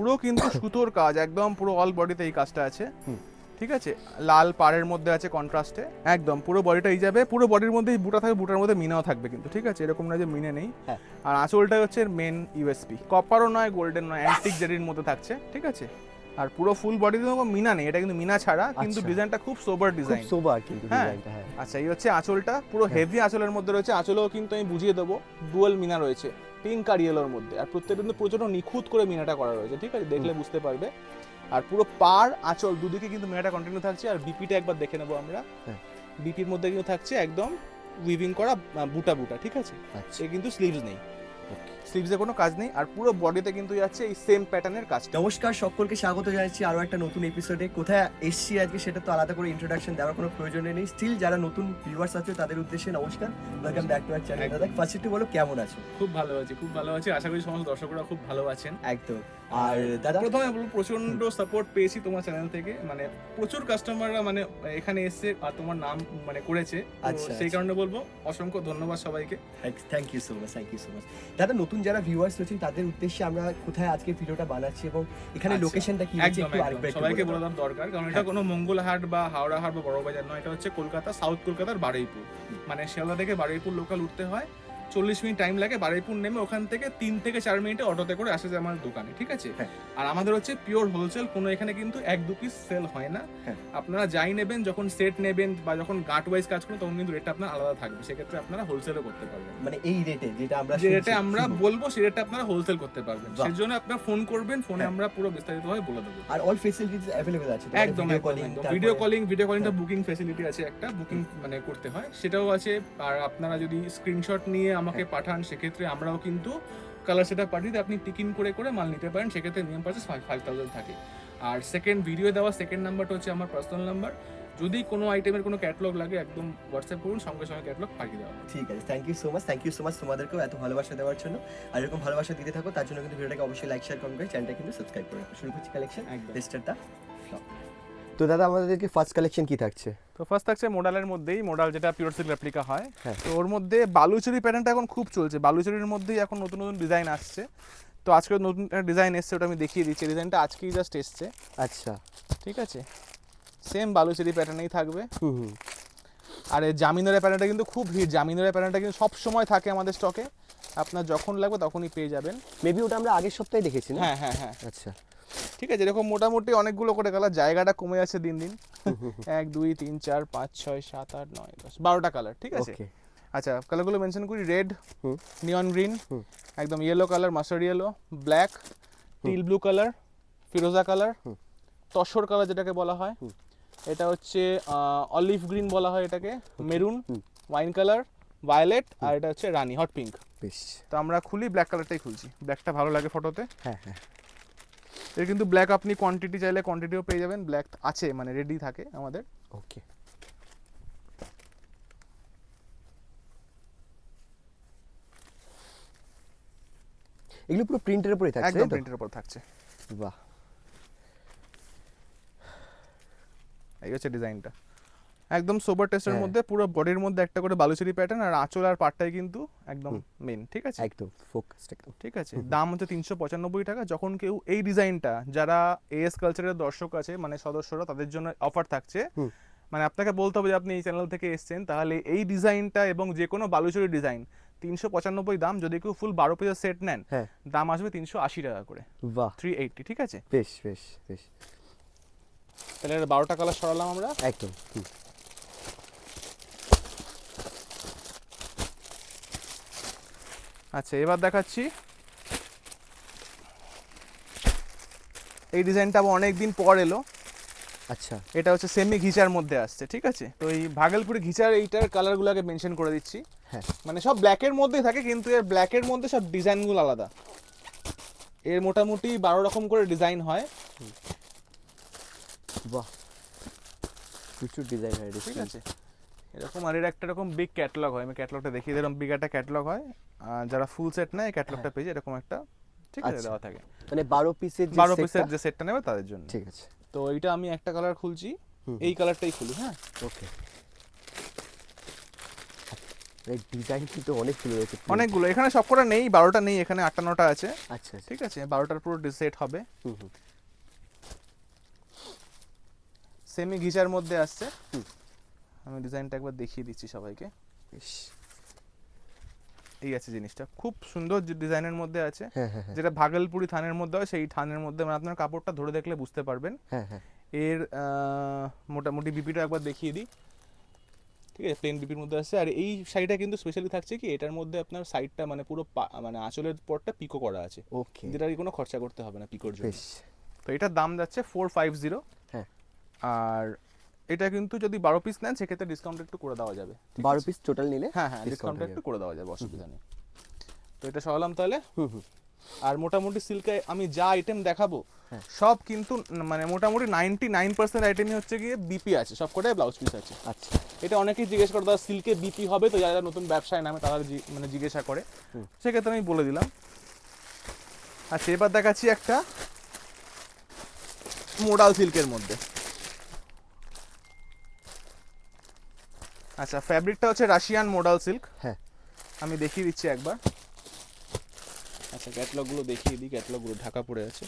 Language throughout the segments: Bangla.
পুরো কিন্তু সুতোর কাজ একদম পুরো অল বডিতে এই কাজটা আছে। ঠিক আছে? লাল পাড়ের মধ্যে আছে কন্ট্রাস্টে একদম পুরো বডিটা এই যাবে পুরো বডির মধ্যেই বুটা থাকবে বুটার মধ্যে মিনাও থাকবে কিন্তু ঠিক আছে? এরকম না যে মিনে নেই। হ্যাঁ। আর আঁচলটাই হচ্ছে মেন ইউএসপি কপারও নয় গোল্ডেন নয় অ্যান্টিক জেরির মধ্যে থাকছে ঠিক আছে? আর পুরো ফুল বডিতে মিনা নেই এটা কিন্তু মিনা ছাড়া কিন্তু আচ্ছা। ডিজাইনটা খুব সোবার ডিজাইন সোবার কিন্তু হ্যাঁ। ডিজাইনটা হ্যাঁ। আচ্ছা এই হচ্ছে আঁচলটা পুরো হেভি আঁচলের মধ্যে রয়েছে আঁচলও কিন্তু আমি বুঝিয়ে দেবো ডুয়াল মিনা রয়েছে। পিঙ্ক আর ইয়েলোর মধ্যে। আর প্রত্যেকটা কিন্তু প্রচণ্ড নিখুঁত করে মিনাটা করা রয়েছে ঠিক আছে? দেখলে বুঝতে পারবে। আর পুরো পার আঁচল দুদিকে কিন্তু মিনাটা কন্টিনিউ থাকছে। আর বিপিটা একবার দেখে নেব আমরা। হ্যাঁ। বিপির মধ্যে কিন্তু থাকছে একদম উইভিং করা বুটা বুটা ঠিক আছে? আচ্ছা। সে কিন্তু স্লিভস নেই. স্লিভসে কোনো কাজ নেই আর পুরো বডিতে কিন্তু যাচ্ছে এই সেম প্যাটার্নের কাজ নমস্কার সকলকে স্বাগত জানাচ্ছি আরও একটা নতুন এপিসোডে কোথায় এসছি আজকে সেটা তো আলাদা করে ইন্ট্রোডাকশন দেওয়ার কোনো প্রয়োজন নেই। স্টিল যারা নতুন ভিউয়ার্স আছে তাদের উদ্দেশ্যে নমস্কার। Welcome back to our channel দাদা। ফার্স্ট একটু বলো কেমন আছো? খুব ভালো আছে খুব ভালো আছে। আশা করি সমস্ত দর্শকরা খুব ভালো আছেন। একদম। আর দাদা? প্রথমে বলব প্রচণ্ড সাপোর্ট পেয়েছি তোমার চ্যানেল থেকে। মানে প্রচুর কাস্টমাররা মানে এখানে এসে আর তোমার নাম মানে করেছে। আচ্ছা, সেই আচ্ছা। কারণে বলব অসংখ্য ধন্যবাদ সবাইকে। Thank you so much thank you so much দাদা নতুন যারা ভিউয়ার্স রয়েছেন তাদের উদ্দেশ্যে আমরা কোথায় আজকে ভিডিওটা বানাচ্ছি এবং এখানে আচ্ছা, লোকেশনটা কি হচ্ছে একটু আরেকবার সবাইকে বলে দাম দরকার কারণ এটা হ্যাঁ। কোনো মঙ্গলহাট বা হাওড়া হাট বা বাজার নয় এটা হচ্ছে কলকাতা সাউথ কলকাতার বারুইপুর। মানে শিয়ালদা থেকে বারুইপুর লোকাল উঠতে হয়। চল্লিশ মিনিট টাইম লাগে বারুইপুর নেমে ওখান থেকে তিন থেকে চার মিনিটে অটোতে করে আসে যায় আমার দোকানে ঠিক আছে? হ্যাঁ। আর আমাদের হচ্ছে পিওর হোলসেল কোনো এখানে কিন্তু এক দু পিস সেল হয় না। হ্যাঁ। আপনারা যাই নেবেন যখন সেট নেবেন বা যখন গাট ওয়াইজ কাজ করুন তখন কিন্তু রেটটা আপনার আলাদা থাকবে। সেক্ষেত্রে আপনারা হোলসেলও করতে পারবেন। মানে এই রেটে যেটা আমরা যে রেটে আমরা বলব সেই রেটে আপনারা হোলসেল করতে পারবেন। সেই জন্য আপনারা ফোন করবেন ফোনে হ্যাঁ। আমরা পুরো বিস্তারিতভাবে বলে দেবো। আর অল ফেসিলিটিস অ্যাভেলেবল আছে? একদম একদম ভিডিও কলিং ভিডিও কলিংটা বুকিং ফেসিলিটি আছে একটা বুকিং মানে করতে হয়। সেটাও আছে আর আপনারা যদি স্ক্রিনশট নিয়ে আমাকে হ্যাঁ। পাঠান সেক্ষেত্রে আমরাও কিন্তু কালার সেটা পাঠিয়ে দিয়ে আপনি টিকিন করে করে মাল নিতে পারেন। সেক্ষেত্রে মিনিমাম পারচেস ফাইভ থাউজেন্ড থাকে। আর সেকেন্ড ভিডিও দেওয়া সেকেন্ড নাম্বারটা হচ্ছে আমার পার্সোনাল নাম্বার যদি কোনো আইটেমের কোনো ক্যাটলগ লাগে একদম হোয়াটসঅ্যাপ করুন সঙ্গে সঙ্গে ক্যাটলগ পাঠিয়ে দেওয়া ঠিক আছে thank you so much thank you so much তোমাদেরকেও এত ভালোবাসা দেওয়ার জন্য। আর এরকম ভালোবাসা দিতে থাকো তার জন্য কিন্তু ভিডিওটাকে অবশ্যই লাইক শেয়ার কমেন্ট করে চ্যানেলটা কিন্তু সাবস্ক্রাইব করে শুরু করছি কালেকশন একদম। টেস্টার দা তো দাদা আমাদেরকে ফার্স্ট কালেকশন কি থাকছে? তো ফার্স্ট থাকছে মোডালের মধ্যেই মোডাল যেটা পিওর সিল্ক রেপ্লিকা হয়। হ্যাঁ। তো ওর মধ্যে বালুচুরি প্যাটার্নটা এখন খুব চলছে। বালুচুরির মধ্যেই এখন নতুন নতুন ডিজাইন আসছে। তো আজকে নতুন একটা ডিজাইন এসছে ওটা আমি দেখিয়ে দিচ্ছি। ডিজাইনটা আজকেই জাস্ট এসছে। আচ্ছা। ঠিক আছে? সেম বালুচুরি প্যাটার্নেই থাকবে। হুম হুম। আর এই জামিনের প্যাটার্নটা কিন্তু খুব হিট জামিনের প্যাটার্নটা কিন্তু সব সময় থাকে আমাদের স্টকে আপনার যখন লাগবে তখনই পেয়ে যাবেন। মেবি ওটা আমরা আগের সপ্তাহে দেখেছি না? হ্যাঁ হ্যাঁ হ্যাঁ। আচ্ছা। ঠিক আছে এরকম মোটামুটি অনেকগুলো করে কালার জায়গাটা কমে যাচ্ছে দিন দিন। এক দুই তিন চার পাঁচ ছয় সাত আট নয় দশ বারোটা কালার ঠিক আছে? আচ্ছা কালারগুলো মেনশন করি রেড নিয়ন গ্রিন একদম yellow colour master yellow black teal blue colour ফিরোজা কালার তসর কালার যেটাকে বলা হয়। এটা হচ্ছে অলিভ গ্রিন বলা হয় এটাকে মেরুন ওয়াইন কালার ভায়োলেট আর এটা হচ্ছে রানি হট পিঙ্ক বেশ। তো আমরা খুলি ব্ল্যাক কালারটাই খুলছি। ব্ল্যাকটা ভালো লাগে ফটোতে হ্যাঁ হ্যাঁ। এর কিন্তু ব্ল্যাক আপনি কোয়ান্টিটি চাইলে কোয়ান্টিটিও পেয়ে যাবেন। ব্ল্যাক আছে মানে রেডি থাকে আমাদের। ওকে এগুলো পুরো প্রিন্টের উপরেই থাকছে একদম প্রিন্টের উপর থাকছে। বাহ। এই হচ্ছে ডিজাইনটা একদম সোবার টেস্টের হ্যাঁ। মধ্যে পুরো বডির মধ্যে একটা করে বালুচুরি প্যাটার্ন আর আঁচল আর পাটটাই কিন্তু একদম মেন ঠিক আছে? একদম ফোকাসড একদম। ঠিক আছে? দাম হচ্ছে তিনশো পঁচানব্বই টাকা। যখন কেউ এই ডিজাইনটা যারা এএস কালচারের দর্শক আছে মানে সদস্যরা তাদের জন্য অফার থাকছে মানে আপনাকে বলতে হবে যে আপনি এই চ্যানেল থেকে এসেছেন তাহলে এই ডিজাইনটা এবং যে কোনো বালুচুরি ডিজাইন তিনশো পঁচানব্বই দাম যদি কেউ ফুল বারো পিসের সেট নেন হ্যাঁ। দাম আসবে তিনশো আশি টাকা করে। বাহ। থ্রি এইটটি ঠিক আছে? বেশ বেশ বেশ। তাহলে বারোটা কালার সরালাম আমরা। একদম আচ্ছা এবার দেখাচ্ছি। এই ডিজাইনটা আবার অনেকদিন পর এলো। আচ্ছা। এটা হচ্ছে সেমি ঘিচার মধ্যে আসছে ঠিক আছে? তো এই ভাগলপুরি ঘিচার এইটার কালারগুলোকে মেনশন করে দিচ্ছি। হ্যাঁ। মানে সব ব্ল্যাকের মধ্যেই থাকে কিন্তু এর ব্ল্যাকের মধ্যে সব ডিজাইনগুলো আলাদা। এর মোটামুটি বারো রকম করে ডিজাইন হয়। বাহ। প্রচুর ডিজাইন হয় ঠিক আছে। এরকম আর এর একটা এরকম বিগ ক্যাটালগ হয়। আমি ক্যাটালগটা দেখিয়ে দিলাম বিগ একটা ক্যাটালগ হয়। যারা ফুল সেট নেয় ক্যাটালগটা পেয়ে এরকম একটা ঠিক আছে আচ্ছা। দেওয়া থাকে। মানে বারো পিসের বারো পিসের যে সেটটা নেবে তাদের জন্য। ঠিক আছে। তো এইটা আমি একটা কালার খুলছি। এই কালারটাই খুলি হ্যাঁ? ওকে মানে ডিজাইন কিন্তু অনেকগুলো রয়েছে। অনেকগুলো। এখানে সবকটা নেই বারোটা নেই এখানে আটান্নটা আছে। আচ্ছা আচ্ছা। ঠিক আছে? বারোটার পুরো সেট হবে। হুম হুম। সেমি ঘিচার মধ্যে আসছে। হুম। আমি ডিজাইনটা একবার দেখিয়ে দিচ্ছি সবাইকে। বেশ। এই আছে জিনিসটা। খুব সুন্দর ডিজাইনের মধ্যে আছে। হ্যাঁ হ্যাঁ হ্যাঁ। যেটা ভাগলপুরি থানের মধ্যে হয় সেই থানের মধ্যে মানে আপনার কাপড়টা ধরে দেখলে বুঝতে পারবেন। হ্যাঁ হ্যাঁ। এর মোটামুটি বিপিটা একবার দেখিয়ে দিই। ঠিক আছে প্লেন বিপির মধ্যে আছে। আর এই শাড়িটা কিন্তু স্পেশালি থাকছে কি এটার মধ্যে আপনার সাইডটা মানে পুরো মানে আঁচলের পরটা পিকো করা আছে। ওকে যেটার কোনো খরচা করতে হবে না পিকোর জন্য। তো এটার দাম যাচ্ছে ফোর ফাইভ জিরো হ্যাঁ। আর এটা কিন্তু যদি বারো পিস নেন সেক্ষেত্রে ডিসকাউন্ট একটু করে দেওয়া যাবে। বারো? পিস টোটাল নিলে? হ্যাঁ হ্যাঁ ডিসকাউন্ট একটু করে দেওয়া যাবে অসুবিধা নেই। তো এটা সরালাম তাহলে? হুম হুম। আর মোটামুটি সিল্কে আমি যা আইটেম দেখাবো হ্যাঁ। সব কিন্তু মানে মোটামুটি নাইনটি নাইন পার্সেন্ট আইটেমই হচ্ছে গিয়ে বিপি আছে সব কটাই ব্লাউজ পিস আছে। আচ্ছা। এটা অনেকেই জিজ্ঞেস করে দাদা সিল্কে বিপি হবে? তো যারা নতুন ব্যবসায় নামে তারা মানে জিজ্ঞাসা করে। সেক্ষেত্রে আমি বলে দিলাম। আচ্ছা এবার দেখাচ্ছি একটা মোডাল সিল্কের মধ্যে। আচ্ছা ফ্যাব্রিকটা হচ্ছে রাশিয়ান মোডাল সিল্ক হ্যাঁ। আমি দেখিয়ে দিচ্ছি একবার। আচ্ছা ক্যাটলগুলো দেখিয়ে দিই ক্যাটলগুলো ঢাকা পড়ে আছে।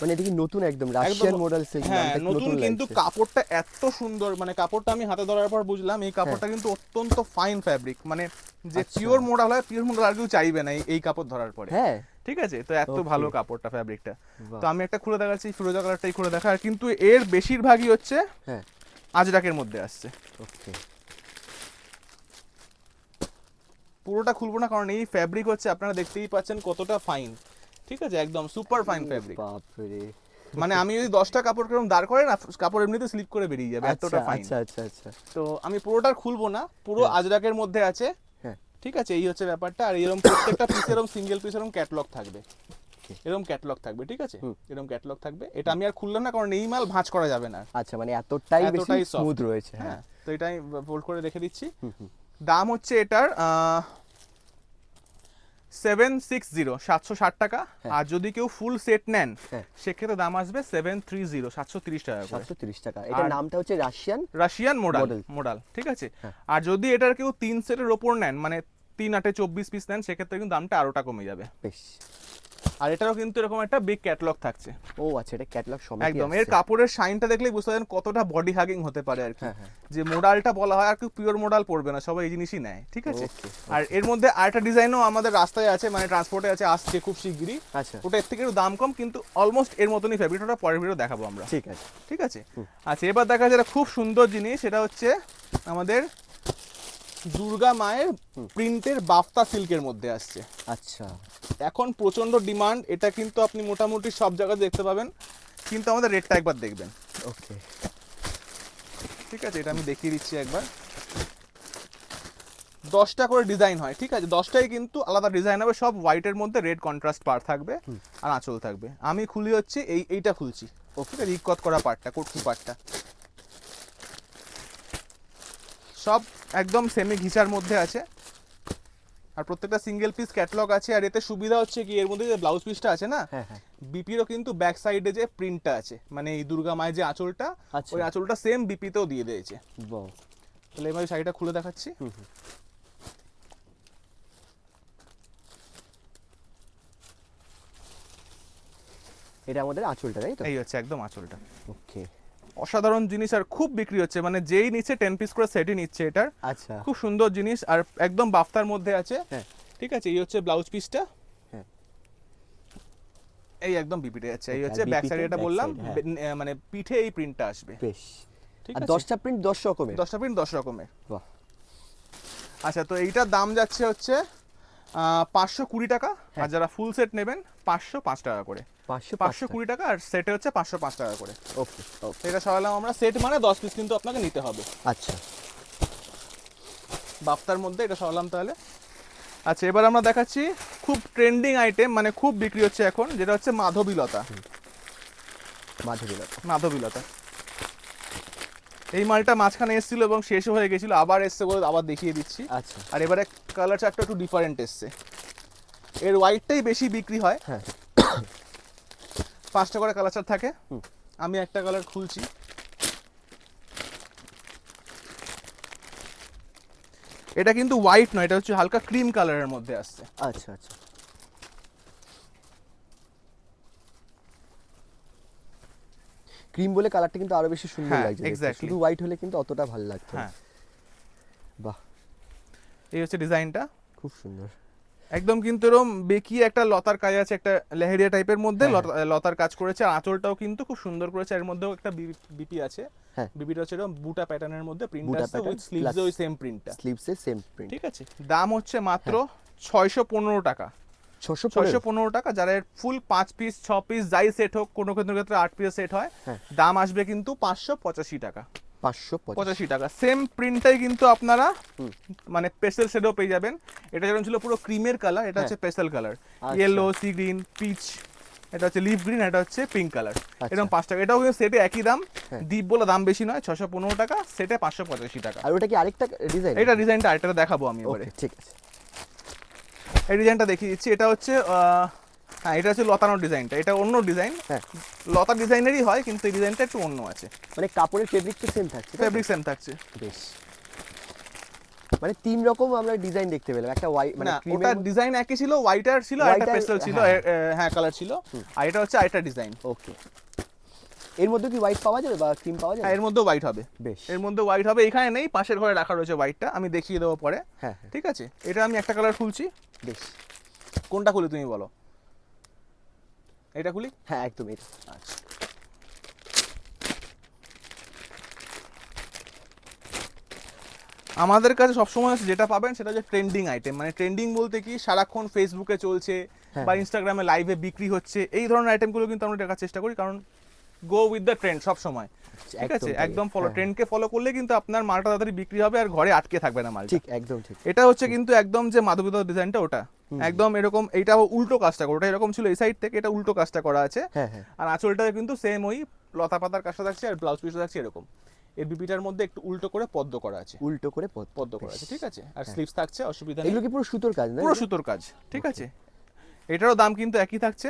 মানে এটা কি নতুন একদম? রাশিয়ান মডেল সিল্ক হ্যাঁ নতুন কিন্তু কাপড়টা এত সুন্দর মানে কাপড়টা আমি হাতে ধরার পর বুঝলাম এই কাপড়টা কিন্তু অত্যন্ত ফাইন ফ্যাব্রিক মানে যে আচ্ছা। পিওর মোডাল হয় পিওর মোডাল আর কেউ চাইবে না এই- এই কাপড় ধরার পরে। হ্যাঁ। ঠিক আছে? তো এত ভালো কাপড়টা ফ্যাব্রিকটা তো আমি একটা খুলে দেখাচ্ছি ফিরোজা কালারটাই খুলে দেখা আর কিন্তু এর বেশিরভাগই হচ্ছে হ্যাঁ। আজরাকের মধ্যে আসছে। ওকে পুরোটা খুলবো না কারণ এই ফ্যাব্রিক হচ্ছে আপনারা দেখতেই পাচ্ছেন কতটা ফাইন ঠিক আছে? একদম সুপার ফাইন ফ্যাব্রিক মানে আমি যদি দশটা কাপড় কেরম দাঁড় করে না কাপড় এমনিতে স্লিপ করে বেরিয়ে যাবে আচ্ছা এতটা ফাইন আচ্ছা আচ্ছা আচ্ছা। তো আমি পুরোটা খুলবো না পুরো হ্যাঁ। আজরাকের মধ্যে আছে। হ্যাঁ। ঠিক আছে? এই হচ্ছে ব্যাপারটা আর এরকম প্রত্যেকটা পিস এরকম সিঙ্গেল পিস এরকম ক্যাটলগ থাকবে. এরকম ক্যাটলগ থাকবে ঠিক আছে। এরকম ক্যাটলগ থাকবে। এটা আমি আর খুললাম না কারণ এই মাল ভাঁজ করা যাবে না। আচ্ছা মানে এতটাই বেশি স্মুথ রয়েছে হ্যাঁ। হ্যাঁ তো এটা আমি ফোল্ড করে রেখে দিচ্ছি। দাম হচ্ছে এটার সেভেন সিক্স জিরো সাতশো ষাট টাকা হ্যাঁ। আর যদি কেউ ফুল সেট নেন হ্যাঁ। সেক্ষেত্রে দাম আসবে সেভেন থ্রি জিরো সাতশো তিরিশ টাকা সাতশো তিরিশ টাকা এটার নামটা হচ্ছে রাশিয়ান রাশিয়ান মোডাল। মোডাল ঠিক আছে হ্যাঁ। আর যদি এটার কেউ তিন সেটের ওপর নেন মানে তিন আটে চব্বিশ পিস নেন সেক্ষেত্রে কিন্তু দামটা আরোটা কমে যাবে বেশ আর এটারও কিন্তু এরকম একটা বিগ ক্যাটলগ থাকছে। ও আচ্ছা এটা ক্যাটালগ সমেত একদম এর কাপড়ের শাইনটা দেখলেই বুঝতে পারেন কতটা বডি হাগিং হতে পারে আর কি। হ্যাঁ, হ্যাঁ। যে মোডালটা বলা হয় আর কেউ পিওর মোডাল পড়বে না সবাই এই জিনিসই নেয় ঠিক আছে? আর এর মধ্যে আরেকটা ডিজাইনও আমাদের রাস্তায় আছে মানে ট্রান্সপোর্টে আছে আসছে খুব শিগগিরই। আচ্ছা। ওটা এর থেকে একটু দাম কম কিন্তু অলমোস্ট এর মতনই ফেব্রিক ওটা পরের ভিডিও দেখাবো আমরা। ঠিক আছে। ঠিক আছে? আচ্ছা এবার দেখা যেটা খুব সুন্দর জিনিস সেটা হচ্ছে আমাদের দুর্গা মায়ের প্রিন্টের বাফতা সিল্কের মধ্যে আসছে। আচ্ছা। এখন প্রচণ্ড ডিমান্ড এটা কিন্তু আপনি মোটামুটি সব জায়গায় দেখতে পাবেন কিন্তু আমাদের রেটটা একবার দেখবেন। ওকে। ঠিক আছে এটা আমি দেখিয়ে দিচ্ছি একবার। দশটা করে ডিজাইন হয় ঠিক আছে? দশটাই কিন্তু আলাদা ডিজাইন হবে সব হোয়াইটের মধ্যে রেড কন্ট্রাস্ট পার থাকবে আর আঁচল থাকবে। আমি খুলি হচ্ছে এই এইটা খুলছি। ওকে। ঠিক করা পার্টটা কটকি পার্টটা। সব একদম সেমি ঘিচার মধ্যে আছে। আর প্রত্যেকটা সিঙ্গেল পিস ক্যাটলগ আছে আর এতে সুবিধা হচ্ছে কি এর মধ্যে যে ব্লাউজ পিসটা আছে না হ্যাঁ হ্যাঁ। বিপিরও কিন্তু ব্যাক সাইডে যে প্রিন্টটা আছে মানে এই দুর্গা মায়ের যে আঁচলটা আচ্ছা। ওই আঁচলটা সেম বিপিতেও দিয়ে দিয়েছে। বাহ। তাহলে এবার শাড়িটা খুলে দেখাচ্ছি। এটা আমাদের আঁচলটা তাই তো? এই হচ্ছে একদম আঁচলটা। ওকে অসাধারণ জিনিস আর খুব বিক্রি হচ্ছে। মানে যেই নিচ্ছে টেন পিস করে সেটই নিচ্ছে এটার। আচ্ছা। খুব সুন্দর জিনিস আর একদম বাফতার মধ্যে আছে। হ্যাঁ। ঠিক আছে এই হচ্ছে ব্লাউজ পিসটা হ্যাঁ। এই একদম বিপিটে যাচ্ছে এই হচ্ছে ব্যাক সাইড এটা বললাম। হ্যাঁ। মানে পিঠে এই প্রিন্টটা আসবে। বেশ। আর আছে? দশটা প্রিন্ট দশ রকমের? দশটা প্রিন্ট দশ রকমের। বাহ। আচ্ছা তো এইটার দাম যাচ্ছে হচ্ছে পাঁচশো কুড়ি টাকা। আর যারা ফুল সেট নেবেন পাঁচশো পাঁচ টাকা করে। পাঁচশো পাঁচশো কুড়ি টাকা। আর সেটে হচ্ছে পাঁচশো পাঁচ টাকা করে। ওকে ওকে। এটা সরালাম আমরা সেট মানে দশ পিস কিন্তু আপনাকে নিতে হবে। আচ্ছা। বাপ্তার মধ্যে এটা সরালাম তাহলে। আচ্ছা এবার আমরা দেখাচ্ছি খুব ট্রেন্ডিং আইটেম মানে খুব বিক্রি হচ্ছে এখন যেটা হচ্ছে মাধবীলতা। মাধবীলতা। মাধবীলতা। এই মালটা মাঝখানে এসেছিল এবং শেষও হয়ে গেছিল আবার এসছে বলে আবার দেখিয়ে দিচ্ছি। আচ্ছা। আর এবারে কালার চারটা একটু ডিফারেন্ট এসছে। এর হোয়াইটটাই বেশি বিক্রি হয়। হ্যাঁ। পাঁচটা করে কালার থাকে। আমি একটা কালার খুলছি। এটা কিন্তু হোয়াইট নয় এটা হচ্ছে হালকা ক্রিম কালারের মধ্যে আসছে। আচ্ছা আচ্ছা। ক্রিম বলে কালারটা কিন্তু আরও বেশি সুন্দর হ্যাঁ, লাগছে। শুধু হোয়াইট হলে কিন্তু অতটা ভালো লাগতো। হ্যাঁ। বাহ। এই হচ্ছে ডিজাইনটা খুব সুন্দর। একদম কিন্তু এরকম বেঁকিয়ে একটা লতার কাজ আছে একটা লেহেরিয়া টাইপের মধ্যে হ্যাঁ, লতা- লতার কাজ করেছে আঁচলটাও কিন্তু খুব সুন্দর করেছে এর মধ্যেও একটা বিপি আছে। হ্যাঁ। বিপিটা হচ্ছে এরকম বুটা প্যাটার্নের মধ্যে প্রিন্ট আছে উইথ স্লিভস ওই সেম প্রিন্টটা স্লিভসে সেম প্রিন্ট ঠিক আছে? দাম হচ্ছে মাত্র ছয়শো পনেরো টাকা। ছশো ছয়শো পনেরো টাকা যারা ফুল পাঁচ পিস ছ পিস যাই সেট হোক কোনো ক্ষেত্রে ক্ষেত্রে আট পিস সেট হয় হ্যাঁ। দাম আসবে কিন্তু পাঁচশো পঁচাশি টাকা। পাঁচশো পঁচাশি। টাকা। সেম প্রিন্টটাই কিন্তু আপনারা মানে পেস্টেল শেডও পেয়ে যাবেন। এটা যেমন ছিল পুরো ক্রিমের কালার এটা হচ্ছে pastel colour. Yellow sea green peach এটা হচ্ছে লিভ গ্রিন এটা হচ্ছে পিঙ্ক কালার আচ্ছা। এরকম পাঁচ টাকা। এটাও কিন্তু সেটে একই দাম। হ্যাঁ। দ্বীপ বলে দাম বেশি নয় ছশো পনেরো টাকা সেটে পাঁচশো পঁচাশি টাকা। আর ওটা কি আরেকটা ডিজাইন এটা ডিজাইনটা আরেকটা দেখাবো আমি এবারে। ঠিক আছে। এই ডিজাইনটা দেখিয়ে দিচ্ছি। এটা হচ্ছে আহ, হ্যাঁ এটা হচ্ছে লতানোর ডিজাইনটা। এটা অন্য ডিজাইন। হ্যাঁ। লতা ডিজাইনেরই হয় কিন্তু এই ডিজাইনটা একটু অন্য আছে। মানে কাপড়ের ফেব্রিক তো সেম থাকছে ফেব্রিক সেম থাকছে। বেশ। মানে তিন রকম আমরা ডিজাইন দেখতে পেলাম। একটা হোয়াইট মানে ওটা ডিজাইন একই ছিল হোয়াইটার ছিল আর একটা পেস্টেল ছিল হ্যাঁ। এ, হ্যাঁ। কালার ছিল। আর এটা হচ্ছে আরেকটা ডিজাইন। ওকে। এর মধ্যে কি হোয়াইট পাওয়া যাবে বা ক্রিম পাওয়া যাবে? হ্যাঁ এর মধ্যে হোয়াইট হবে। বেশ। এর মধ্যে হোয়াইট হবে এখানে নেই পাশের ঘরে রাখা রয়েছে হোয়াইটটা আমি দেখিয়ে দেবো পরে। হ্যাঁ হ্যাঁ। ঠিক আছে? এটা আমি একটা কালার খুলছি। বেশ। কোনটা খুলি তুমি বলো? এটা খুলি? হ্যাঁ একদম এটা। আচ্ছা। আমাদের কাছে সবসময় যেটা পাবেন সেটা হচ্ছে ট্রেন্ডিং আইটেম মানে ট্রেন্ডিং বলতে কি সারাক্ষণ ফেসবুকে চলছে হ্যাঁ। বা ইনস্টাগ্রামে লাইভে বিক্রি হচ্ছে এই ধরনের আইটেমগুলো কিন্তু আমরা দেখার চেষ্টা করি কারণ গো উইথ দ্য ট্রেন্ড সব সময় ঠিক আছে? একদম ফলো ট্রেন্ডকে ফলো করলে কিন্তু আপনার মালটা তাড়াতাড়ি বিক্রি হবে আর ঘরে আটকে থাকবে না মাল ঠিক একদম ঠিক। এটা হচ্ছে কিন্তু একদম যে মাধবীত ডিজাইনটা ওটা। একদম এরকম এটা উল্টো কাজটা করা ওটা এরকম ছিল এই সাইড থেকে এটা উল্টো কাজটা করা আছে। হ্যাঁ হ্যাঁ। আর আঁচলটা কিন্তু সেম ওই লতা পাতার কাজটা থাকছে আর ব্লাউজ পিসটা থাকছে এরকম। এর বিপিটার মধ্যে একটু উল্টো করে পদ্ম করা আছে। উল্টো করে পদ পদ্ম করা আছে ঠিক আছে? আর স্লিভস থাকছে অসুবিধা নেই। এগুলো কি পুরো সুতোর কাজ না? পুরো সুতোর কাজ ঠিক আছে? এটারও দাম কিন্তু একই থাকছে।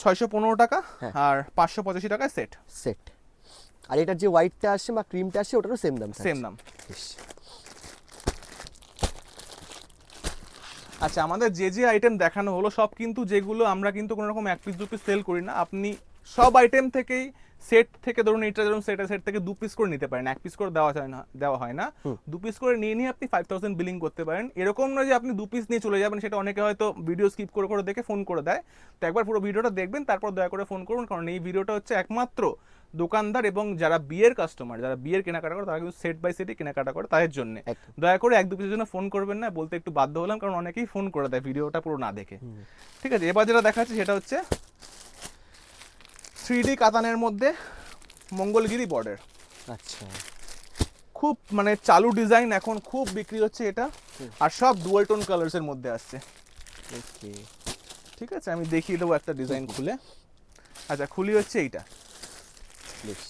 ছয়শো পনেরো টাকা হ্যাঁ। আর পাঁচশো পঁচাশি টাকায় সেট সেট আর এটার যে হোয়াইটটা আসছে বা ক্রিমটা আসছে ওটারও সেম দাম সেম দাম বেশ আচ্ছা আমাদের যে যে আইটেম দেখানো হলো সব কিন্তু যেগুলো আমরা কিন্তু কোনো রকম এক পিস দু পিস সেল করি না। আপনি সব আইটেম থেকেই সেট থেকে ধরুন এটা ধরুন সেটা সেট থেকে দু পিস করে নিতে পারেন। এক পিস করে দেওয়া যায় না দেওয়া হয় না। দু পিস করে নিয়ে নিয়ে আপনি ফাইভ থাউজেন্ড বিলিং করতে পারেন। এরকম নয় যে আপনি দু পিস নিয়ে চলে যাবেন সেটা অনেকে হয়তো ভিডিও স্কিপ করে করে দেখে ফোন করে দেয়। তো একবার পুরো ভিডিওটা দেখবেন তারপর দয়া করে ফোন করুন। কারণ এই ভিডিওটা হচ্ছে একমাত্র দোকানদার এবং যারা বিয়ের কাস্টমার যারা বিয়ের কেনাকাটা করে তারা কিন্তু সেট বাই সেটই কেনাকাটা করে তাদের জন্য। দয়া করে এক দু পিসের জন্য ফোন করবেন না বলতে একটু বাধ্য হলাম কারণ অনেকেই ফোন করে দেয় ভিডিওটা পুরো না দেখে। ঠিক আছে এবার যেটা দেখাচ্ছি সেটা হচ্ছে থ্রি ডি কাতানের মধ্যে মঙ্গলগিরি বর্ডার আচ্ছা। খুব মানে চালু ডিজাইন এখন খুব বিক্রি হচ্ছে এটা আর সব ডুয়াল টোন কালার্সের মধ্যে আসছে। ঠিক আছে আমি দেখিয়ে দেবো একটা ডিজাইন খুলে। আচ্ছা খুলি হচ্ছে এইটা। বেশ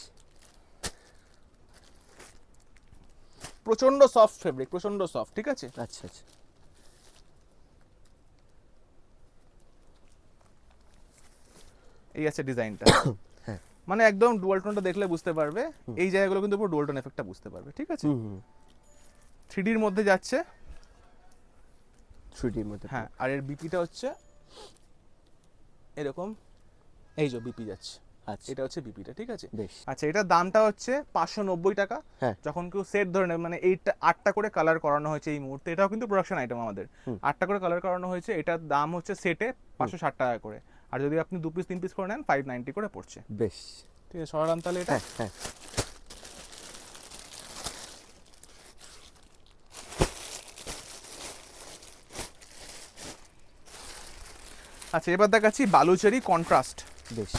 প্রচণ্ড সফট ফেব্রিক প্রচণ্ড সফট ঠিক আছে? আচ্ছা আচ্ছা। এই আছে ডিজাইনটা। হ্যাঁ। মানে একদম ডুয়াল টোনটা দেখলে বুঝতে পারবে। এই জায়গাগুলো কিন্তু পুরো ডুয়াল টোন এফেক্টটা বুঝতে পারবে ঠিক আছে? থ্রিডির মধ্যে যাচ্ছে। থ্রিডির মধ্যে। হ্যাঁ আর এর বিপিটা হচ্ছে এরকম। এই যে বিপি যাচ্ছে। এটা হচ্ছে বিপিটা ঠিক আছে? আচ্ছা এটার দামটা হচ্ছে পাঁচশো নব্বই টাকা। হ্যাঁ। যখন কেউ সেট ধরে নেবে মানে এইটা আটটা করে কালার করানো হয়েছে এই মুহূর্তে এটাও কিন্তু প্রোডাকশন আইটেম আমাদের। আটটা করে কালার করানো হয়েছে এটার দাম হচ্ছে সেটে পাঁচশো ষাট টাকা করে। আর যদি আপনি দু পিস তিন পিস করে নেন ফাইভ নাইনটি করে পড়ছে। বেশ। ঠিক আছে সরান তাহলে এটা। হ্যাঁ হ্যাঁ। আচ্ছা এবার দেখাচ্ছি বালুচেরি কন্ট্রাস্ট বেশ।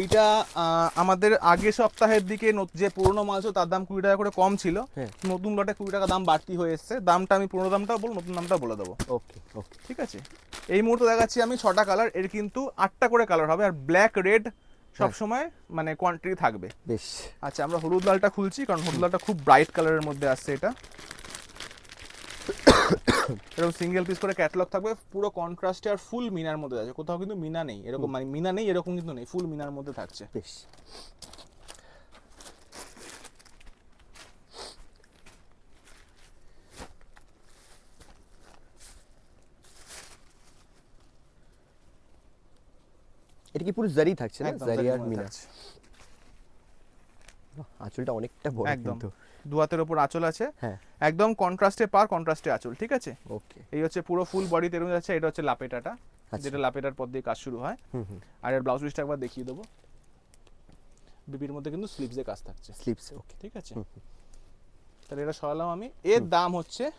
এইটা আমাদের আগে সপ্তাহের দিকে যে পুরনো মাল ছিল তার দাম কুড়ি টাকা করে কম ছিল। হ্যাঁ। নতুন লটে কুড়ি টাকা দাম বাড়তি হয়ে এসছে। দামটা আমি পুরোনো দামটাও বলব নতুন দামটাও বলে দেবো। ওকে ওকে। ঠিক আছে? এই মুহূর্তে দেখাচ্ছি আমি ছটা কালারের কিন্তু আটটা করে কালার হবে আর ব্ল্যাক রেড সব সময় মানে কোয়ান্টিটি থাকবে। বেশ। আচ্ছা আমরা হলুদ লালটা খুলছি কারণ হলুদ লালটা খুব ব্রাইট কালারের মধ্যে আসছে এটা। এরকম সিঙ্গেল পিস করে ক্যাটালগ থাকবে পুরো কন্ট্রাস্টে আর ফুল মিনার মধ্যে আছে। কোথাও কিন্তু মিনা নেই এরকম মানে মিনা নেই এরকম কিন্তু নেই ফুল মিনার মধ্যে থাকছে। বেশ। এটা কি পুরো জারি থাকছে না? জারি আর মিনা। আঁচলটা অনেকটা বড় একদম। কিন্তু। দু হাতের ওপর আঁচল আছে। হ্যাঁ। একদম কন্ট্রাস্টে পার কন্ট্রাস্টে আঁচল ঠিক আছে? ওকে। এই হচ্ছে পুরো ফুল বডি তেরুন যাচ্ছে এটা হচ্ছে লাপেটাটা আচ্ছা। যেটা লাপেটার পর দিয়ে কাজ শুরু হয়। আর এর ব্লাউজ পিসটা একবার দেখিয়ে দেবো। বিপির মধ্যে কিন্তু স্লিভসে কাজ থাকছে। স্লিপস ওকে ঠিক আছে। তাহলে এটা সরালাম আমি। এর দাম হচ্ছে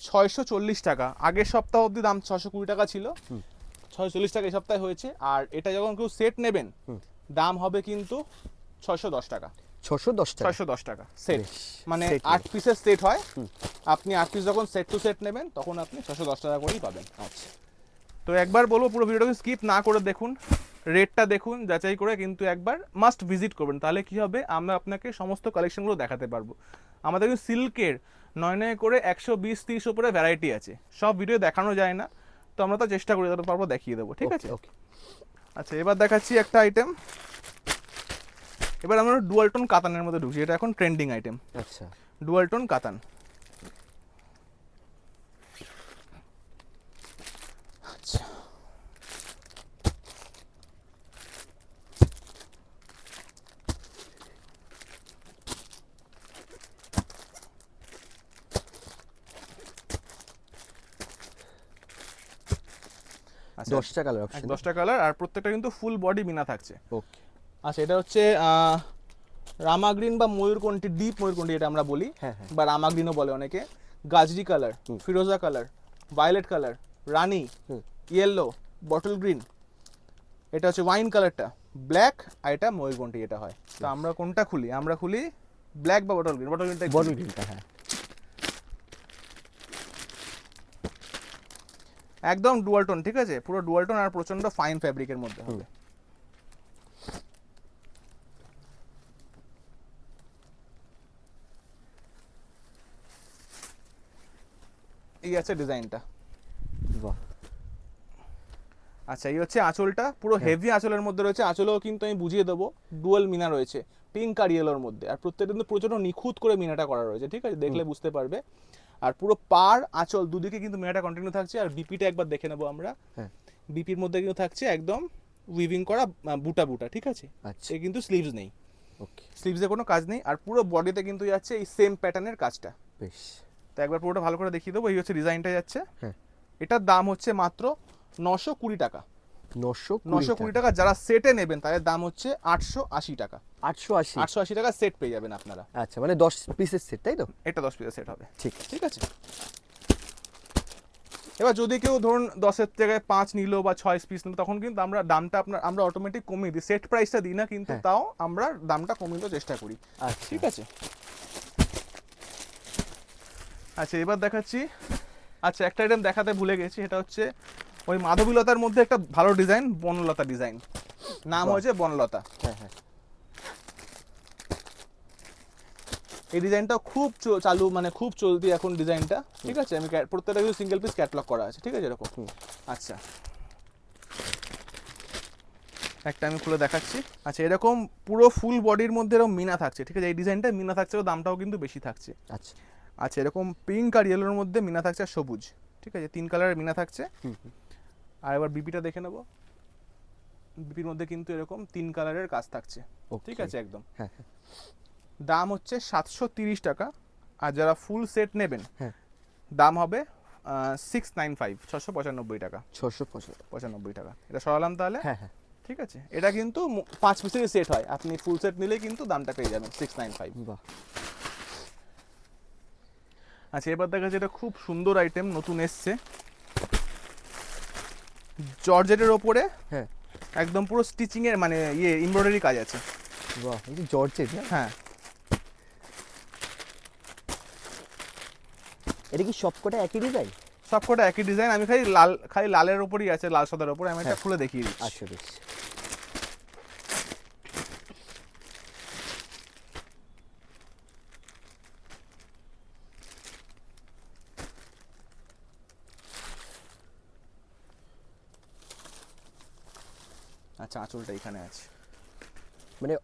ছয়শো চল্লিশ টাকা। আগের সপ্তাহ অবধি দাম ছশো কুড়ি টাকা ছিল। ছয়শো চল্লিশ টাকা এই সপ্তাহে হয়েছে। আর এটা যখন কেউ সেট নেবেন দাম হবে কিন্তু ছয়শো দশ টাকা। ছশো দশ টাকা। ছয়শো দশ টাকা। সেট মানে আট পিসের সেট হয়। আপনি আট পিস যখন সেট টু সেট নেবেন তখন আপনি ছশো দশ টাকা করেই পাবেন। আচ্ছা। তো একবার বলব পুরো ভিডিওটাকে স্কিপ না করে দেখুন। রেটটা দেখুন যাচাই করে কিন্তু একবার মাস্ট ভিজিট করবেন। তাহলে কি হবে? আমরা আপনাকে সমস্ত কালেকশনগুলো দেখাতে পারব। আমাদের কিন্তু সিল্কের নয় নয় করে একশো বিশ তিরিশ উপরে ভ্যারাইটি আছে। সব ভিডিও দেখানো যায় না। তো আমরা তো চেষ্টা করি তারপর দেখিয়ে দেবো। ঠিক আছে? ওকে আচ্ছা এবার দেখাচ্ছি একটা আইটেম এবার আমরা ডুয়াল টোন কাতানের মধ্যে ঢুকছি এটা এখন ট্রেন্ডিং আইটেম আচ্ছা। ডুয়াল টোন কাতান। আচ্ছা। আচ্ছা, দশটা কালার অপশন দশটা কালার আর প্রত্যেকটা কিন্তু ফুল বডি বিনা থাকছে। ওকে আচ্ছা এটা হচ্ছে রামাগ্রিন বা ময়ূরকণ্ঠী ডিপ ময়ূরকণ্ঠী এটা আমরা বলি হ্যাঁ হ্যাঁ। বা রামাগ্রিনও বলে অনেকে। গাজরি কালার ফিরোজা কালার ভায়োলেট কালার রানি ইয়েলো বটল গ্রিন। এটা হচ্ছে ওয়াইন কালারটা। ব্ল্যাক আর এটা ময়ূরকণ্ঠী এটা হয়। তো আমরা কোনটা খুলি? আমরা খুলি ব্ল্যাক বা বটল গ্রিন। বটল গ্রিনটা বটল গ্রিনটা হ্যাঁ। একদম ডুয়াল টোন ঠিক আছে? পুরো ডুয়াল টোন আর প্রচণ্ড ফাইন ফ্যাব্রিকের মধ্যে হবে। এই আছে ডিজাইনটা। বাহ। আচ্ছা এই হচ্ছে আঁচলটা। পুরো হ্যাঁ। হেভি আঁচলের মধ্যে রয়েছে। আঁচলেও কিন্তু আমি বুঝিয়ে দেবো। ডুয়াল মিনা রয়েছে। পিঙ্ক আর ইয়েলোর মধ্যে। আর প্রত্যেকটা কিন্তু প্রচণ্ড নিখুঁত করে মিনাটা করা রয়েছে ঠিক আছে? দেখলে বুঝতে পারবে। আর পুরো পার আঁচল দুদিকে কিন্তু মিনাটা কন্টিনিউ থাকছে। আর বিপিটা একবার দেখে নেব আমরা। হ্যাঁ। বিপির মধ্যে কিন্তু থাকছে একদম উইভিং করা বুটা বুটা ঠিক আছে? আচ্ছা। কিন্তু স্লিভস নেই। ওকে স্লিভসে কোনো কাজ নেই। আর পুরো বডিতে কিন্তু যাচ্ছে এই সেম প্যাটার্নের কাজটা। বেশ। তো একবার পুরোটা ভালো করে দেখিয়ে দেবো। এই হচ্ছে ডিজাইনটা যাচ্ছে। হ্যাঁ। এটার দাম হচ্ছে মাত্র নশো কুড়ি টাকা। নশো নশো কুড়ি টাকা যারা সেটে নেবেন তাদের দাম হচ্ছে আটশো আশি টাকা। আটশো আশি। আটশো আশি টাকা সেট পেয়ে যাবেন আপনারা। আচ্ছা মানে দশ পিসের সেট তাই তো? এটা দশ পিসের সেট হবে। ঠিক ঠিক আছে? এবার যদি কেউ ধরুন দশের জায়গায় পাঁচ নিল বা ছয় পিস নিল তখন কিন্তু আমরা দামটা আপনার আমরা অটোমেটিক কমিয়ে দিই। সেট প্রাইসটা দিই না কিন্তু হ্যাঁ। তাও আমরা দামটা কমিয়ে দেওয়ার চেষ্টা করি। আচ্ছা। ঠিক আছে? আচ্ছা এবার দেখাচ্ছি। আচ্ছা একটা আইটেম দেখাতে ভুলে গেছি এটা হচ্ছে ওই মাধবীলতার মধ্যে একটা ভালো ডিজাইন বনলতা ডিজাইন নাম হয়েছে বনলতা। হ্যাঁ হ্যাঁ। এই ডিজাইনটা খুব চালু মানে খুব চলতি এখন ডিজাইনটা ঠিক আছে? আমি প্রত্যেকটা কিন্তু সিঙ্গেল পিস ক্যাটলগ করা আছে ঠিক আছে এরকম? আচ্ছা। একটা আমি খুলে দেখাচ্ছি। আচ্ছা এরকম পুরো ফুল বডির মধ্যে এরকম মিনা থাকছে ঠিক আছে? এই ডিজাইনটা মিনা থাকছে দামটাও কিন্তু বেশি থাকছে। আচ্ছা। আচ্ছা এরকম পিঙ্ক আর ইয়েলোর মধ্যে মিনা থাকছে আর সবুজ ঠিক আছে? তিন কালারের মিনা থাকছে। আর এবার বিপিটা দেখে নেব। বিপির মধ্যে কিন্তু এরকম তিন কালারের কাজ থাকছে ঠিক আছে? একদম। হ্যাঁ হ্যাঁ। দাম হচ্ছে সাতশো তিরিশ টাকা আর যারা ফুল সেট নেবেন হ্যাঁ। দাম হবে সিক্স নাইন ফাইভ ছশো পঁচানব্বই টাকা। ছশো পঁচানব্বই। টাকা। এটা সরালাম তাহলে? হ্যাঁ হ্যাঁ। ঠিক আছে? এটা কিন্তু পাঁচ পিসেরই সেট হয়। আপনি ফুল সেট নিলেই কিন্তু দামটা পেয়ে যাবেন সিক্স নাইন ফাইভ বাহ। আচ্ছা এবার দেখা যাচ্ছে এটা খুব সুন্দর আইটেম নতুন এসছে। জর্জেটের ওপরে হ্যাঁ। একদম পুরো স্টিচিং এর মানে ইয়ে এমব্রয়ডারি কাজ আছে। বাহ এই যে জর্জেট হ্যাঁ? এটা কি সবকটা একই ডিজাইন সবকটা একই ডিজাইন আমি খালি লাল খালি লালের ওপরই আছে লাল সাদার ওপরে আমি এটা হ্যাঁ। খুলে দেখিয়ে দিচ্ছি। আচ্ছা বেশ। আচ্ছা আঁচলটা এখানে আছে। মানে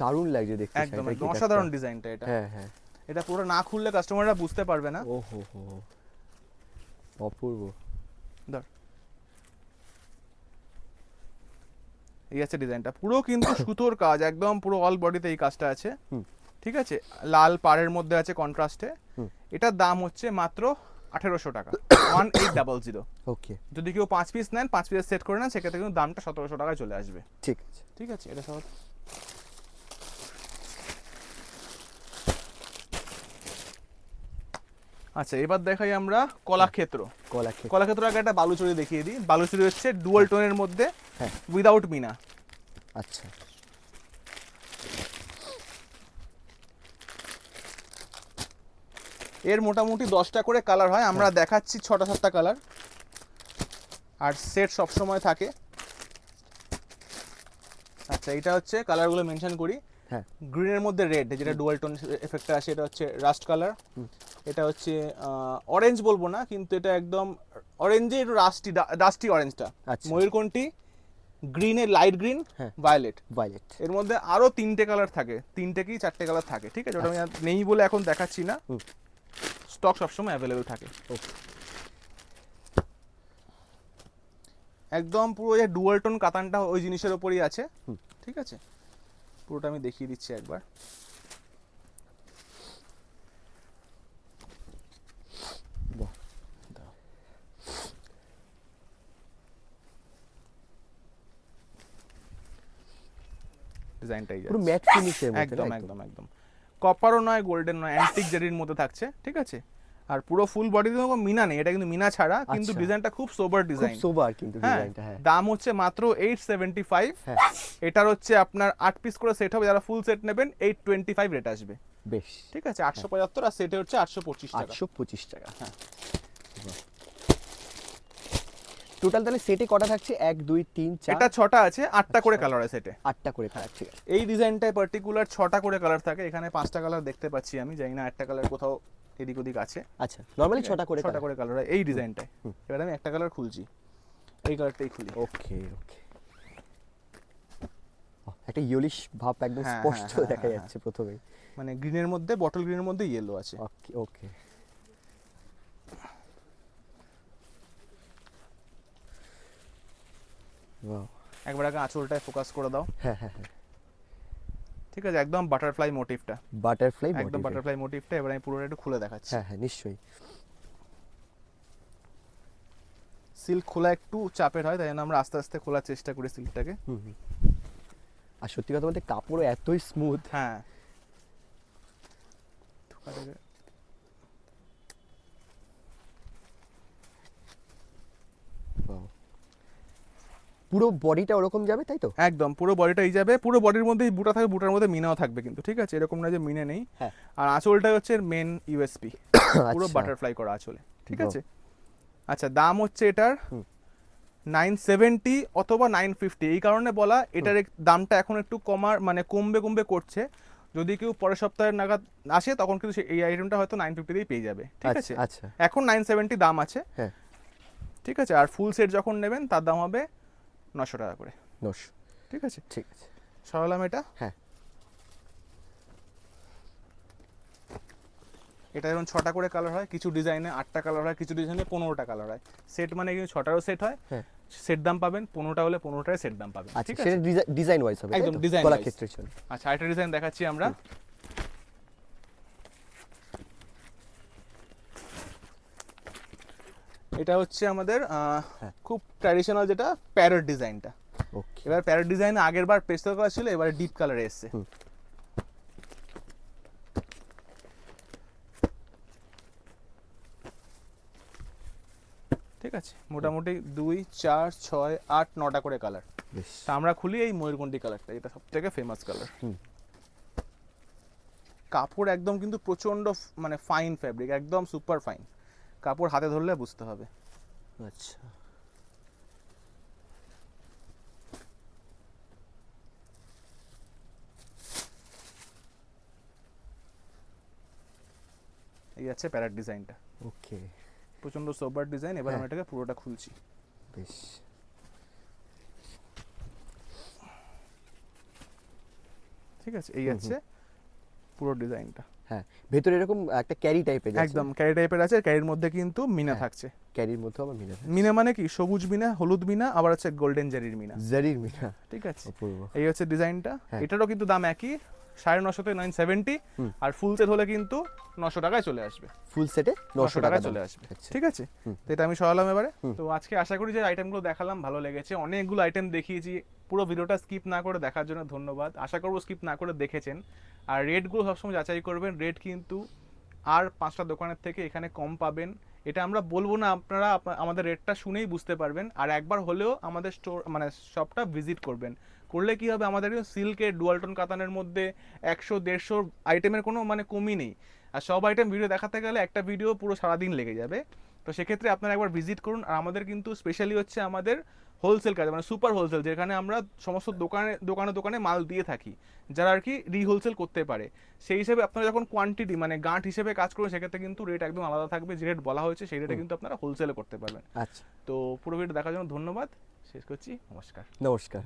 দারুণ লাগছে দেখতে একদম। অসাধারণ ডিজাইনটা এটা। হ্যাঁ হ্যাঁ। এটা পুরো না খুললে কাস্টমাররা বুঝতে পারবে না। ও হো অপূর্ব। ধর। এই আছে ডিজাইনটা। পুরো কিন্তু সুতোর কাজ একদম পুরো অল বডিতে এই কাজটা আছে। ঠিক আছে? লাল পাড়ের মধ্যে আছে কন্ট্রাস্টে। এটার দাম হচ্ছে মাত্র আঠেরোশো টাকা। One eight double zero okay যদি কেউ পাঁচ পিস নেন পাঁচ পিসের সেট করে নেন সেক্ষেত্রে কিন্তু দামটা সতেরোশো টাকায় চলে আসবে। ঠিক আছে। ঠিক আছে এটা সব। আচ্ছা এবার দেখাই আমরা কলাক্ষেত্র। কলা খেয়ে কলাক্ষেত্র আগে একটা বালুচুরি দেখিয়ে দিই। বালুচুরি হচ্ছে ডুয়াল টোনের মধ্যে হ্যাঁ। উইদাউট মিনা। আচ্ছা। এর মোটামুটি দশটা করে কালার হয়। আমরা দেখাচ্ছি ছটা সাতটা কালার। আর সেট সবসময় থাকে। আচ্ছা এটা হচ্ছে কালারগুলো মেনশন করি। হ্যাঁ। গ্রিনের মধ্যে রেড যেটা ডুয়াল টোন এফেক্টটা আসে এটা হচ্ছে রাস্ট কালার। এটা হচ্ছে অরেঞ্জ বলব না কিন্তু এটা একদম অরেঞ্জে একটু রাস্টি ডাস্টি অরেঞ্জটা আচ্ছা। ময়ূরকণ্ঠী গ্রিনে লাইট গ্রিন হ্যাঁ। ভায়োলেট ভায়োলেট এর মধ্যে আরও তিনটে কালার থাকে। তিনটে কি চারটে কালার থাকে ঠিক আছে? ওটা আমি আর নেই বলে এখন দেখাচ্ছি না। স্টক সবসময় অ্যাভেলেবেল থাকে। ওকে একদম পুরো যে ডুয়াল টোন কাতানটা ওই জিনিসের ওপরই আছে। ঠিক আছে? পুরোটা আমি দেখিয়ে দিচ্ছি একবার। ডিজাইনটাই পুরো ম্যাট ফিনিশের একদম? একদম একদম। কপারও নয় গোল্ডেন নয় অ্যান্টিক জারির মধ্যে থাকছে ঠিক আছে? আর পুরো ফুল বডিতে কোনো মিনা নেই এটা কিন্তু মিনা ছাড়া কিন্তু আচ্ছা। ডিজাইনটা খুব সোবার ডিজাইন সোবার কিন্তু হ্যাঁ ডিজাইনটা হ্যাঁ। দাম হচ্ছে মাত্র এইট সেভেন্টি ফাইভ হ্যাঁ। এটার হচ্ছে আপনার আট পিস করে সেট হবে যারা ফুল সেট নেবেন এইট টোয়েন্টি ফাইভ রেট আসবে। বেশ। ঠিক আছে? আটশো পঁচাত্তর আর সেটে হচ্ছে আটশো পঁচিশ টাকা। আটশো পঁচিশ টাকা হ্যাঁ। টোটাল তাহলে সেটে কটা থাকছে? এক দুই তিন চার। এটা ছটা আছে আটটা করে কালার আছে সেটে আটটা করে কালার ঠিক আছে। এই ডিজাইনটায় পার্টিকুলার ছটা করে কালার থাকে। এখানে পাঁচটা কালার দেখতে পাচ্ছি আমি জানি না একটা কালার কোথাও এদিক ওদিক আছে। আচ্ছা নর্মালি ছটা করে ছটা করে কালার এই ডিজাইনটায় এবার আমি একটা কালার খুলছি। এই কালারটাই খুলি। ওকে ওকে। একটা ইয়েলিশ ভাব একদম হ্যাঁ, স্পষ্ট হ্যাঁ, দেখা হ্যাঁ, যাচ্ছে প্রথমেই। মানে গ্রিনের মধ্যে বটল গ্রিনের মধ্যে ইয়েলো আছে। ওকে ওকে। একবার আগে আঁচলটায় ফোকাস করে দাও। হ্যাঁ হ্যাঁ হ্যাঁ। ঠিক আছে একদম বাটারফ্লাই মোটিভটা বাটারফ্লাই একদম বাটারফ্লাই মোটিভটা এবার আমি পুরোটা একটু খুলে দেখাচ্ছি। হ্যাঁ হ্যাঁ নিশ্চয়ই। সিল্ক খোলা একটু চাপের হয় তাই জন্য আমরা আস্তে আস্তে খোলার চেষ্টা করি সিল্কটাকে। আর সত্যি কথা বলতে কাপড়ও এতই স্মুথ হ্যাঁ ঠোকা থেকে পুরো বডিটা ওরকম যাবে তাই তো? একদম পুরো বডিটা এই যাবে পুরো বডির মধ্যেই বুটা থাকবে বুটার মধ্যে মিনাও থাকবে কিন্তু ঠিক আছে? এরকম না যে মিনে নেই। হ্যাঁ। আর আঁচলটা হচ্ছে মেন ইউএসপি পুরো আচ্ছা। বাটারফ্লাই করা আঁচলে ঠিক আছে? আচ্ছা দাম হচ্ছে এটার নাইন সেভেন্টি অথবা নাইন ফিফটি এই কারণে বলা এটার দামটা এখন একটু কমার মানে কমবে কমবে করছে। যদি কেউ পরের সপ্তাহের নাগাদ আসে তখন কিন্তু এই আইটেমটা হয়তো নাইন ফিফটিতেই পেয়ে যাবে ঠিক আছে? আচ্ছা। আচ্ছা এখন নাইন সেভেন্টি দাম আছে হ্যাঁ। ঠিক আছে? আর ফুল সেট যখন নেবেন তার দাম হবে নশো টাকা করে। নশ। ঠিক আছে? ঠিক আছে। সরালাম এটা। হ্যাঁ। এটা যেমন ছটা করে কালার হয় কিছু ডিজাইনে আটটা কালার হয় কিছু ডিজাইনে পনেরোটা কালার হয়। সেট মানে কিন্তু ছটারও সেট হয় হ্যাঁ। সেট দাম পাবেন পনেরোটা হলে পনেরোটায় সেট দাম পাবেন আচ্ছা ঠিক আছে? ডিজাইন ওয়াইজ হবে একদম design কলা wise। ক্ষেত্রে চলে আচ্ছা আরেকটা ডিজাইন দেখাচ্ছি আমরা। এটা হচ্ছে আমাদের হ্যাঁ। খুব ট্র্যাডিশনাল যেটা প্যারট ডিজাইনটা ওকে এবার প্যারট ডিজাইন আগের বার পেস্টাল কালার ছিল এবারে ডিপ কালারে এসছে। ঠিক আছে মোটামুটি দুই চার ছয় আট নটা করে কালার তা আমরা খুলি এই ময়ূরকণ্ঠী কালারটা এটা সব থেকে ফেমাস কালার কাপড় একদম কিন্তু প্রচণ্ড মানে ফাইন ফ্যাব্রিক একদম সুপার ফাইন কাপড় হাতে ধরলে বুঝতে হবে। আচ্ছা। এই আছে প্যারাট ডিজাইনটা। ওকে। প্রচণ্ড সোবার ডিজাইন এবার হ্যাঁ। আমরা এটাকে পুরোটা খুলছি। বেশ। ঠিক আছে এই আছে পুরো ডিজাইনটা। হ্যাঁ ভেতরে এরকম একটা ক্যারি টাইপের একদম ক্যারি টাইপের আছে ক্যারির মধ্যে কিন্তু মিনা হ্যাঁ। থাকছে। ক্যারির মধ্যে আবার মিনা মিনা মানে কি? সবুজ মিনা হলুদ মিনা আবার হচ্ছে গোল্ডেন জারির মিনা। জারির মিনা। ঠিক আছে। এই হচ্ছে ডিজাইনটা হ্যাঁ। এটারও কিন্তু দাম একই সাড়ে নশো থেকে নাইন সেভেন্টি আর ফুল সেট হলে কিন্তু নশো টাকায় চলে আসবে। ফুল সেটে নশো টাকায় চলে আসবে। আচ্ছা। ঠিক আছে? তো এটা আমি সরালাম এবারে। তো আজকে আশা করি যে আইটেমগুলো দেখালাম ভালো লেগেছে। অনেকগুলো আইটেম দেখিয়েছি পুরো ভিডিওটা স্কিপ না করে দেখার জন্য ধন্যবাদ। আশা করব স্কিপ না করে দেখেছেন। আর রেটগুলো সবসময় যাচাই করবেন। রেট কিন্তু আর পাঁচটা দোকানের থেকে এখানে কম পাবেন। এটা আমরা বলব না, আপনারা আমাদের রেটটা শুনেই বুঝতে পারবেন। আর একবার হলেও আমাদের স্টোর মানে শপটা ভিজিট করবেন। করলে কি হবে? আমাদের সিল্কের ডুয়ালটন কাতানের মধ্যে একশো, দেড়শো আইটেমের কোনো মানে কমই নেই। আর সব আইটেম ভিডিও দেখাতে গেলে একটা ভিডিও পুরো সারাদিন লেগে যাবে। তো সেক্ষেত্রে আপনারা একবার ভিজিট করুন। আর আমাদের কিন্তু স্পেশালি হচ্ছে আমাদের হোলসেল কাজ মানে সুপার হোলসেল যেখানে আমরা সমস্ত দোকানে দোকানে দোকানে মাল দিয়ে থাকি। যারা আর কি রি হোলসেল করতে পারে। সেই হিসেবে আপনারা যখন কোয়ান্টিটি মানে গাঁট হিসেবে কাজ করবেন সেক্ষেত্রে কিন্তু রেট একদম আলাদা থাকবে। যে রেট বলা হয়েছে সেই রেটে কিন্তু আপনারা হোলসেলে করতে পারবেন। আচ্ছা। তো পুরো ভিডিও দেখার জন্য ধন্যবাদ। শেষ করছি। নমস্কার। নমস্কার।